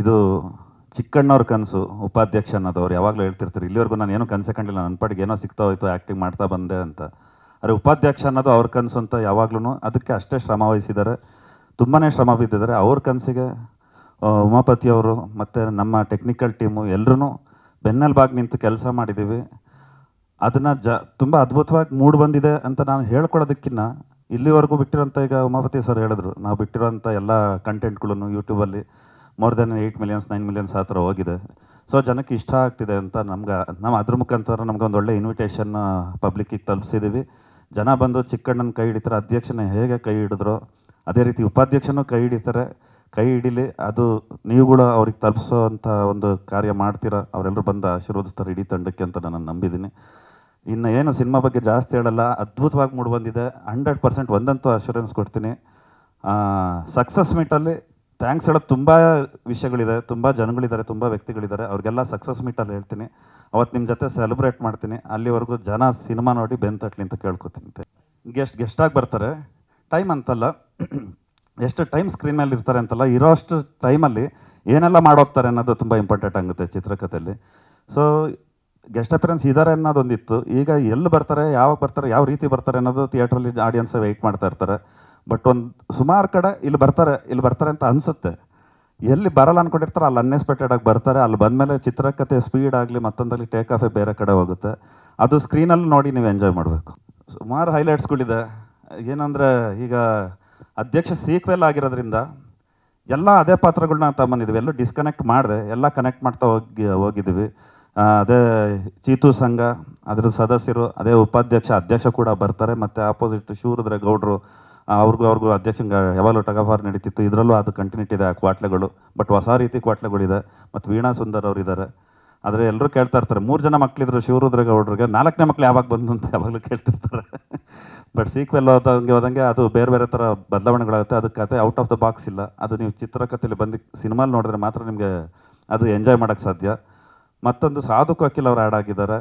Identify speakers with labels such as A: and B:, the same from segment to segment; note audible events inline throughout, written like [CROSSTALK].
A: ಇದು ಚಿಕ್ಕಣ್ಣವ್ರ ಕನಸು, ಉಪಾಧ್ಯಕ್ಷ ಅನ್ನೋದು ಅವ್ರು ಯಾವಾಗಲೂ ಹೇಳ್ತಿರ್ತಾರೆ, ಇಲ್ಲಿವರೆಗೂ ನಾನು ಏನೂ ಕನಸೇ ಕಂಡಿಲ್ಲ ನನ್ನ ಪಾಡಿಗೆ ಏನೋ ಸಿಗ್ತಾ ಹೋಯ್ತು ಆ್ಯಕ್ಟಿಂಗ್ ಮಾಡ್ತಾ ಬಂದೆ ಅಂತ. ಅರೆ, ಉಪಾಧ್ಯಕ್ಷ ಅನ್ನೋದು ಅವ್ರ ಕನಸು ಅಂತ ಯಾವಾಗ್ಲೂ ಅದಕ್ಕೆ ಅಷ್ಟೇ ಶ್ರಮ ವಹಿಸಿದ್ದಾರೆ. ತುಂಬಾ ಶ್ರಮ ಬಿದ್ದಿದ್ದಾರೆ. ಅವ್ರ ಕನಸಿಗೆ ಉಮಾಪತಿಯವರು ಮತ್ತು ನಮ್ಮ ಟೆಕ್ನಿಕಲ್ ಟೀಮು ಎಲ್ಲರೂ ಬೆನ್ನೆಲುಬಾಗಿ ನಿಂತು ಕೆಲಸ ಮಾಡಿದ್ದೀವಿ ಅದನ್ನು ಜ, ತುಂಬ ಅದ್ಭುತವಾಗಿ ಮೂಡ್ ಬಂದಿದೆ ಅಂತ ನಾನು ಹೇಳ್ಕೊಳ್ಳೋದಕ್ಕಿಂತ ಇಲ್ಲಿವರೆಗೂ ಬಿಟ್ಟಿರೋಂಥ, ಈಗ ಉಮಾಪತಿ ಸರ್ ಹೇಳಿದ್ರು, ನಾವು ಬಿಟ್ಟಿರೋಂಥ ಎಲ್ಲ ಕಂಟೆಂಟ್ಗಳನ್ನು ಯೂಟ್ಯೂಬಲ್ಲಿ more than eight millions nine millions ಆ ಥರ ಹೋಗಿದೆ. ಸೊ ಜನಕ್ಕೆ ಇಷ್ಟ ಆಗ್ತಿದೆ ಅಂತ ನಮ್ಗೆ, ನಮ್ಮ ಅದ್ರ ಮುಖಾಂತರ ನಮ್ಗೆ ಒಂದು ಒಳ್ಳೆ ಇನ್ವಿಟೇಷನ್ ಪಬ್ಲಿಕ್ಕಿಗೆ ತಲುಪಿಸಿದ್ದೀವಿ ಜನ ಬಂದು ಚಿಕ್ಕಣ್ಣನ ಕೈ ಹಿಡಿತಾರೆ, ಅಧ್ಯಕ್ಷನ ಹೇಗೆ ಕೈ ಹಿಡಿದ್ರೋ? ಅದೇ ರೀತಿ ಉಪಾಧ್ಯಕ್ಷನೂ ಕೈ ಹಿಡಿತಾರೆ. ಕೈ ಹಿಡೀಲಿ, ಅದು ನೀವುಗಳು ಅವ್ರಿಗೆ ತಲುಪಿಸೋ ಅಂಥ ಒಂದು ಕಾರ್ಯ ಮಾಡ್ತೀರಾ? ಅವರೆಲ್ಲರೂ ಬಂದು ಆಶೀರ್ವದಿಸ್ತಾರೆ ಇಡೀ ತಂಡಕ್ಕೆ ಅಂತ ನಾನು ನಂಬಿದ್ದೀನಿ. ಇನ್ನು ಏನು ಸಿನಿಮಾ ಬಗ್ಗೆ ಜಾಸ್ತಿ ಹೇಳಲ್ಲ, ಅದ್ಭುತವಾಗಿ ಮೂಡಿ ಬಂದಿದೆ. ಹಂಡ್ರೆಡ್ ಪರ್ಸೆಂಟ್ ಒಂದಂತೂ ಅಶ್ಯೂರೆನ್ಸ್ ಕೊಡ್ತೀನಿ. ಸಕ್ಸಸ್ ಮೀಟಲ್ಲಿ ಥ್ಯಾಂಕ್ಸ್ ಹೇಳೋದು ತುಂಬ ವಿಷಯಗಳಿದೆ, ತುಂಬ ಜನಗಳಿದ್ದಾರೆ, ತುಂಬ ವ್ಯಕ್ತಿಗಳಿದ್ದಾರೆ. ಅವ್ರಿಗೆಲ್ಲ ಸಕ್ಸಸ್ ಮೀಟಲ್ಲಿ ಹೇಳ್ತೀನಿ. ಅವತ್ತು ನಿಮ್ಮ ಜೊತೆ ಸೆಲೆಬ್ರೇಟ್ ಮಾಡ್ತೀನಿ. ಅಲ್ಲಿವರೆಗೂ ಜನ ಸಿನಿಮಾ ನೋಡಿ ಬೆಂತಟ್ಲಿ ಅಂತ ಕೇಳ್ಕೊತೀನಿ. ಗೆಸ್ಟ್ ಗೆಸ್ಟಾಗಿ ಬರ್ತಾರೆ. ಟೈಮ್ ಅಂತಲ್ಲ, [CLEARS THROAT] ಎಷ್ಟು ಟೈಮ್ ಸ್ಕ್ರೀನ್ ಮೇಲೆ ಇರ್ತಾರೆ ಅಂತಲ್ಲ ಇರೋ ಅಷ್ಟು ಟೈಮಲ್ಲಿ ಏನೆಲ್ಲ ಮಾಡೋಗ್ತಾರೆ ಅನ್ನೋದು ತುಂಬ ಇಂಪಾರ್ಟೆಂಟ್ ಆಗುತ್ತೆ ಚಿತ್ರಕಥೆಯಲ್ಲಿ. ಸೊ ಗೆಸ್ಟ್ ಅಪಿಯರೆನ್ಸ್ ಇದ್ದಾರೆ ಅನ್ನೋದೊಂದಿತ್ತು. ಈಗ ಎಲ್ಲಿ ಬರ್ತಾರೆ, ಯಾವಾಗ ಬರ್ತಾರೆ, ಯಾವ ರೀತಿ ಬರ್ತಾರೆ ಅನ್ನೋದು ಥಿಯೇಟ್ರಲ್ಲಿ ಆಡಿಯನ್ಸ್ ವೆಯ್ಟ್ ಮಾಡ್ತಾ ಇರ್ತಾರೆ. ಬಟ್ ಒಂದು ಸುಮಾರು ಕಡೆ ಇಲ್ಲಿ ಬರ್ತಾರೆ ಇಲ್ಲಿ ಬರ್ತಾರೆ ಅಂತ ಅನಿಸುತ್ತೆ. ಎಲ್ಲಿ ಬರಲ್ಲ ಅನ್ಕೊಂಡಿರ್ತಾರೆ ಅಲ್ಲಿ ಅನ್ಎಕ್ಸ್ಪೆಕ್ಟೆಡ್ ಆಗಿ ಬರ್ತಾರೆ. ಅಲ್ಲಿ ಬಂದಮೇಲೆ ಚಿತ್ರಕಥೆ ಸ್ಪೀಡ್ ಆಗಲಿ ಮತ್ತೊಂದಲ್ಲಿ ಟೇಕ್ ಆಫೇ ಬೇರೆ ಕಡೆ ಹೋಗುತ್ತೆ. ಅದು ಸ್ಕ್ರೀನಲ್ಲಿ ನೋಡಿ ನೀವು ಎಂಜಾಯ್ ಮಾಡಬೇಕು. ಸುಮಾರು ಹೈಲೈಟ್ಸ್ಗಳಿದೆ ಏನಂದರೆ ಈಗ ಅಧ್ಯಕ್ಷ ಸೀಕ್ವೆಲ್ ಆಗಿರೋದ್ರಿಂದ ಎಲ್ಲ ಅದೇ ಪಾತ್ರಗಳನ್ನ ತಗೊಂಬಂದಿದ್ವಿ. ಎಲ್ಲೂ ಡಿಸ್ಕನೆಕ್ಟ್ ಮಾಡಿದೆ. ಎಲ್ಲ ಕನೆಕ್ಟ್ ಮಾಡ್ತಾ ಹೋಗಿ ಹೋಗಿದ್ದೀವಿ ಅದೇ ಚೀತು ಸಂಘ ಅದರ ಸದಸ್ಯರು, ಅದೇ ಉಪಾಧ್ಯಕ್ಷ, ಅಧ್ಯಕ್ಷ ಕೂಡ ಬರ್ತಾರೆ. ಮತ್ತು ಆಪೋಸಿಟ್ ಶಿವರುದ್ರ ಗೌಡ್ರು ಅವ್ರಿಗೂ ಅವ್ರಿಗೂ ಅಧ್ಯಕ್ಷಂಗೆ ಯಾವಾಗಲೂ ಟಗಫಾರ್ ನಡೀತಿತ್ತು. ಇದರಲ್ಲೂ ಅದು ಕಂಟಿನ್ಯೂಟಿ ಇದೆ ಆ ಕ್ವಾಟ್ಲೆಗಳು. ಬಟ್ ಹೊಸ ರೀತಿ ಕ್ವಾಟ್ಲೆಗಳಿದೆ. ಮತ್ತು ವೀಣಾ ಸುಂದರ್ ಅವರಿದ್ದಾರೆ ಆದರೆ ಎಲ್ಲರೂ ಕೇಳ್ತಾ ಇರ್ತಾರೆ, ಮೂರು ಜನ ಮಕ್ಕಳಿದ್ರು ಶಿವರುದ್ರಗೌಡ್ರಿಗೆ, ನಾಲ್ಕನೇ ಮಕ್ಳು ಯಾವಾಗ ಬಂದು ಅಂತ ಯಾವಾಗಲೂ ಕೇಳ್ತಿರ್ತಾರೆ. ಬಟ್ ಸೀಕ್ವೆಲ್ ಹೋದಂಗೆ ಹೋದಂಗೆ ಅದು ಬೇರೆ ಬೇರೆ ಥರ ಬದಲಾವಣೆಗಳಾಗುತ್ತೆ. ಅದಕ್ಕೆ ಕತೆ ಔಟ್ ಆಫ್ ದ ಬಾಕ್ಸ್ ಇಲ್ಲ. ಅದು ನೀವು ಚಿತ್ರಕಥೆಯಲ್ಲಿ ಬಂದು ಸಿನಿಮಾಲಿ ನೋಡಿದ್ರೆ ಮಾತ್ರ ನಿಮಗೆ ಅದು ಎಂಜಾಯ್ ಮಾಡೋಕ್ಕೆ ಸಾಧ್ಯ. ಮತ್ತೊಂದು ಸಾಧು ವಕೀಲ್ ಅವರು ಆ್ಯಡ್ ಆಗಿದ್ದಾರೆ.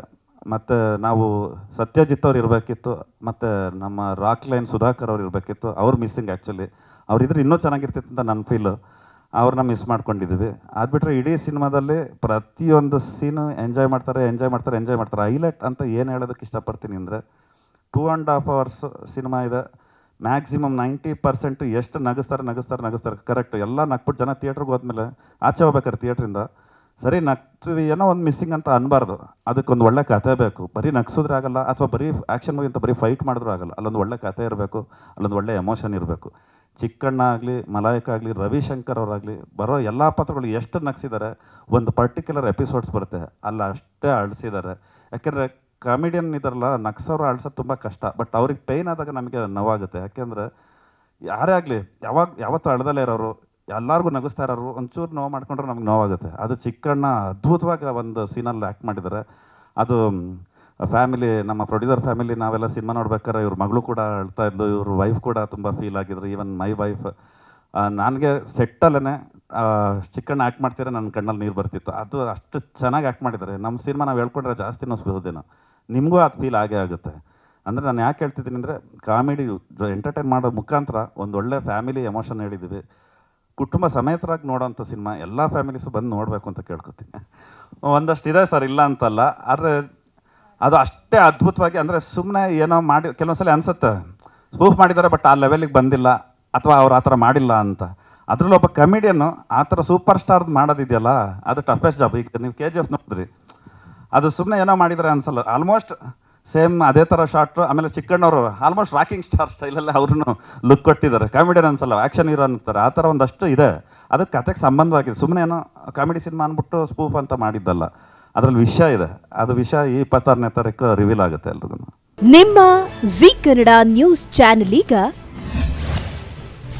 A: ಮತ್ತು ನಾವು ಸತ್ಯಜಿತ್ ಅವ್ರು ಇರಬೇಕಿತ್ತು, ಮತ್ತು ನಮ್ಮ ರಾಕ್ ಲೈನ್ ಸುಧಾಕರ್ ಅವ್ರು ಇರಬೇಕಿತ್ತು, ಅವ್ರು ಮಿಸ್ಸಿಂಗ್ ಆ್ಯಕ್ಚುಲಿ ಅವ್ರಿದ್ರೆ ಇನ್ನೂ ಚೆನ್ನಾಗಿರ್ತಿತ್ತು ಅಂತ ನನ್ನ ಫೀಲು ಅವ್ರನ್ನ ಮಿಸ್ ಮಾಡ್ಕೊಂಡಿದ್ದೀವಿ ಅದು ಬಿಟ್ಟರೆ ಇಡೀ ಸಿನಿಮಾದಲ್ಲಿ ಪ್ರತಿಯೊಂದು ಸೀನು ಎಂಜಾಯ್ ಮಾಡ್ತಾರೆ ಎಂಜಾಯ್ ಮಾಡ್ತಾರೆ ಎಂಜಾಯ್ ಮಾಡ್ತಾರೆ. ಹೈಲೈಟ್ ಅಂತ ಏನು ಹೇಳೋದಕ್ಕೆ ಇಷ್ಟಪಡ್ತೀನಿ ಅಂದರೆ two and half hours cinema ಇದೆ. ಮ್ಯಾಕ್ಸಿಮಮ್ ನೈಂಟಿ ಪರ್ಸೆಂಟ್ ಎಷ್ಟು ನಗಿಸ್ತಾರೆ ನಗಿಸ್ತಾರೆ ನಗಿಸ್ತಾರೆ. ಕರೆಕ್ಟ್ ಎಲ್ಲ ನಗ್ಬಿಟ್ಟು ಜನ ಥಿಯೇಟ್ರಿಗೆ ಹೋದ್ಮೇಲೆ ಆಚೆ ಹೋಗ್ಬೇಕಾರೆ ಥಿಯೇಟ್ರಿಂದ ಸರಿ ನಗ್ತೀವಿ ಏನೋ ಒಂದು ಮಿಸ್ಸಿಂಗ್ ಅಂತ ಅನ್ಬಾರ್ದು. ಅದಕ್ಕೊಂದು ಒಳ್ಳೆ ಕತೆ ಬೇಕು. ಬರೀ ನಗ್ಸಿದ್ರೆ ಆಗಲ್ಲ, ಅಥವಾ ಬರೀ ಆ್ಯಕ್ಷನ್ ಮೂವಿ ಅಂತ ಬರೀ ಫೈಟ್ ಮಾಡಿದ್ರೂ ಆಗಲ್ಲ. ಅಲ್ಲೊಂದು ಒಳ್ಳೆ ಕತೆ ಇರಬೇಕು, ಅಲ್ಲೊಂದು ಒಳ್ಳೆ ಎಮೋಷನ್ ಇರಬೇಕು. ಚಿಕ್ಕಣ್ಣ ಆಗಲಿ, ಮಲಾಯಕ ಆಗಲಿ, ರವಿಶಂಕರ್ ಅವರಾಗಲಿ, ಬರೋ ಎಲ್ಲ ಪಾತ್ರಗಳು ಎಷ್ಟು ನಗ್ಸಿದ್ದಾರೆ ಒಂದು ಪರ್ಟಿಕ್ಯುಲರ್ ಎಪಿಸೋಡ್ಸ್ ಬರುತ್ತೆ, ಅಲ್ಲ ಅಷ್ಟೇ ಅಳಿಸಿದ್ದಾರೆ ಯಾಕೆಂದರೆ ಕಾಮಿಡಿಯನ್ ಇದಾರಲ್ಲ, ನಗ್ಸೋರು ಅಳ್ಸೋದು ತುಂಬ ಕಷ್ಟ. ಬಟ್ ಅವ್ರಿಗೆ ಪೇಯ್ನ್ ಆದಾಗ ನಮಗೆ ನೋವಾಗುತ್ತೆ. ಯಾಕೆಂದರೆ, ಯಾರೇ ಆಗಲಿ, ಯಾವಾಗ ಯಾವತ್ತೂ ಅಳ್ದಲ್ಲೇ ಇರೋರು. ಎಲ್ಲರಿಗೂ ನಗಿಸ್ತಾ ಇರೋರು ಒಂಚೂರು ನೋವು ಮಾಡ್ಕೊಂಡ್ರೆ ನಮ್ಗೆ ನೋವಾಗುತ್ತೆ. ಅದು ಚಿಕ್ಕಣ್ಣ ಅದ್ಭುತವಾಗಿ ಒಂದು ಸೀನಲ್ಲಿ ಆ್ಯಕ್ಟ್ ಮಾಡಿದ್ದಾರೆ. ಅದು ಫ್ಯಾಮಿಲಿ, ನಮ್ಮ ಪ್ರೊಡ್ಯೂಸರ್ ಫ್ಯಾಮಿಲಿ ನಾವೆಲ್ಲ ಸಿನಿಮಾ ನೋಡ್ಬೇಕಾದ್ರೆ ಇವ್ರ ಮಗಳು ಕೂಡ ಅಳ್ತಾ ಇದ್ಲು, ಇವ್ರ ವೈಫ್ ಕೂಡ ತುಂಬ ಫೀಲ್ ಆಗಿದ್ರು. ಈವನ್ ಮೈ ವೈಫ್ ನನಗೆ ಸೆಟ್ಟಲ್ಲೇ ಚಿಕ್ಕಣ್ಣ ಆ್ಯಕ್ಟ್ ಮಾಡ್ತಿದ್ರೆ ನನ್ನ ಕಣ್ಣಲ್ಲಿ ನೀರು ಬರ್ತಿತ್ತು. ಅದು ಅಷ್ಟು ಚೆನ್ನಾಗಿ ಆ್ಯಕ್ಟ್ ಮಾಡಿದ್ದಾರೆ. ನಮ್ಮ ಸಿನಿಮಾ ನಾವು ಹೇಳ್ಕೊಂಡ್ರೆ ಜಾಸ್ತಿ ನೋಸ್ಬೋದೇನೋ ನಿಮಗೂ ಅದು ಫೀಲ್ ಆಗೇ ಆಗುತ್ತೆ. ಅಂದರೆ ನಾನು ಯಾಕೆ ಹೇಳ್ತಿದ್ದೀನಿ ಅಂದರೆ, ಕಾಮಿಡಿ ಎಂಟರ್ಟೈನ್ ಮಾಡೋ ಮುಖಾಂತರ ಒಂದು ಒಳ್ಳೆ ಫ್ಯಾಮಿಲಿ ಎಮೋಷನ್ ಹೇಳಿದ್ದೀವಿ. ಕುಟುಂಬ ಸಮೇತರಾಗಿ ನೋಡೋಂಥ ಸಿನಿಮಾ ಎಲ್ಲ ಫ್ಯಾಮಿಲೀಸು ಬಂದು ನೋಡಬೇಕು ಅಂತ ಕೇಳ್ಕೊತೀನಿ. ಒಂದಷ್ಟು ಇದೆ ಸರ್ ಇಲ್ಲ ಅಂತಲ್ಲ, ಆದರೆ ಅದು ಅಷ್ಟೇ ಅದ್ಭುತವಾಗಿ ಅಂದರೆ ಸುಮ್ಮನೆ ಏನೋ ಮಾಡಿ, ಕೆಲವೊಂದ್ಸಲ ಅನಿಸುತ್ತೆ, ಸ್ಪೂಫ್ ಮಾಡಿದ್ದಾರೆ ಬಟ್ ಆ ಲೆವೆಲಿಗೆ ಬಂದಿಲ್ಲ ಅಥವಾ ಅವ್ರು ಆ ಥರ ಮಾಡಿಲ್ಲ ಅಂತ. ಅದರಲ್ಲಿ ಒಬ್ಬ ಕಮಿಡಿಯನ್ನು ಆ ಥರ ಸೂಪರ್ ಸ್ಟಾರ್ ಮಾಡೋದಿದೆಯಲ್ಲ, ಅದು ಟಫೆಸ್ಟ್ ಜಾಬ್ ಈಗ ನೀವು ಕೆ ಜಿ ಎಫ್ ನೋಡಿದ್ರಿ, ಅದು ಸುಮ್ಮನೆ ಏನೋ ಮಾಡಿದರೆ ಅನ್ಸಲ್ಲ. ಆಲ್ಮೋಸ್ಟ್ ಸೇಮ್ ಅದೇ ಥರ ಶಾರ್ಟ್ ಆಮೇಲೆ ಚಿಕ್ಕಣ್ಣವರು ಆಲ್ಮೋಸ್ಟ್ ರಾಕಿಂಗ್ ಸ್ಟಾರ್ ಸ್ಟೈಲಲ್ಲೇ ಅವ್ರನ್ನು ಲುಕ್ ಕೊಟ್ಟಿದ್ದಾರೆ. ಕಾಮಿಡಿಯನ್ ಅನ್ಸಲ್ಲ ಆ್ಯಕ್ಷನ್ ಹೀರೋ ಅಂತಾರೆ ಆ ಥರ ಒಂದಷ್ಟು ಇದೆ. ಅದಕ್ಕೆ ಕತೆಗೆ ಸಂಬಂಧವಾಗಿದೆ ಸುಮ್ಮನೆ ಏನೋ ಕಾಮಿಡಿ ಸಿನಿಮಾ ಅಂದ್ಬಿಟ್ಟು ಸ್ಪೂಫ್ ಅಂತ ಮಾಡಿದ್ದಲ್ಲ. ಅದರಲ್ಲಿ ವಿಷಯ ಇದೆ. ಅದು ವಿಷಯ ಈ ಇಪ್ಪತ್ತಾರನೇ ತಾರೀಕು ರಿವೀಲ್ ಆಗುತ್ತೆ ಎಲ್ರಿಗೂ
B: ನಿಮ್ಮ ಜಿ ಕನ್ನಡ ನ್ಯೂಸ್ ಚಾನೆಲ್ ಈಗ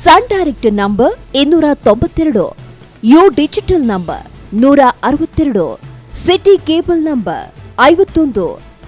B: ಸನ್ ಡೈರೆಕ್ಟ್ ನಂಬರ್ ಇನ್ನೂರ ತೊಂಬತ್ತೆರಡು ಯು ಡಿಜಿಟಲ್ ನಂಬರ್ ನೂರ ಅರವತ್ತೆರಡು ಸಿಟಿ ಕೇಬಲ್ ನಂಬರ್ ಐವತ್ತೊಂದು